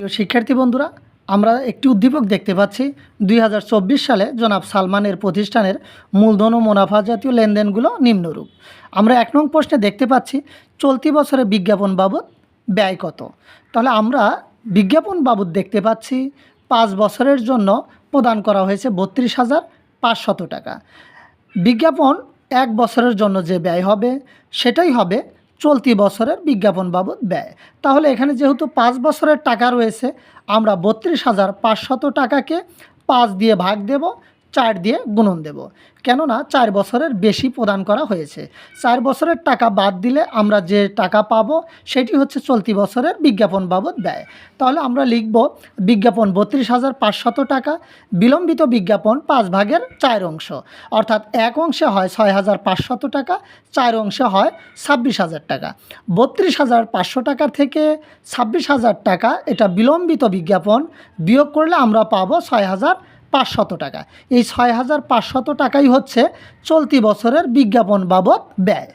প্রিয় শিক্ষার্থী বন্ধুরা, আমরা একটি উদ্দীপক দেখতে পাচ্ছি। দুই হাজার চব্বিশ সালে জনাব সালমানের প্রতিষ্ঠানের মূলধন ও মুনাফা জাতীয় লেনদেনগুলো নিম্নরূপ। আমরা এক নং প্রশ্নে দেখতে পাচ্ছি, চলতি বছরে বিজ্ঞাপন বাবদ ব্যয় কত? তাহলে আমরা বিজ্ঞাপন বাবদ দেখতে পাচ্ছি, পাঁচ বছরের জন্য প্রদান করা হয়েছে বত্রিশ হাজার পাঁচশত টাকা। বিজ্ঞাপন এক বছরের জন্য যে ব্যয় হবে, সেটাই হবে চলতি বছরের বিজ্ঞাপন বাবদ ব্যয়। তাহলে এখানে যেহেতু পাঁচ বছরের টাকা রয়েছে, আমরা বত্রিশ হাজার পাঁচশত টাকাকে পাঁচ দিয়ে ভাগ দেব। চার দিয়ে গুণন দেব। কেননা চার বছরের বেশি প্রদান করা হয়েছে। চার বছরের টাকা বাদ দিলে আমরা যে টাকা পাবো, সেটি হচ্ছে চলতি বছরের বিজ্ঞাপন বাবদ ব্যয়। তাহলে আমরা লিখব, বিজ্ঞাপন বত্রিশ হাজার পাঁচশত টাকা, বিলম্বিত বিজ্ঞাপন পাঁচ ভাগের চার অংশ। অর্থাৎ এক অংশে হয় ছয় হাজার পাঁচশত টাকা, চার অংশে হয় ছাব্বিশ হাজার টাকা। বত্রিশ হাজার পাঁচশো টাকা থেকে ছাব্বিশ হাজার টাকা, এটা বিলম্বিত বিজ্ঞাপন, বিয়োগ করলে আমরা পাবো ছয় হাজার পাঁচশত টাকা। এই ছয় হাজার পাঁচশত টাকাই হচ্ছে চলতি বছরের বিজ্ঞাপন বাবদ ব্যয়।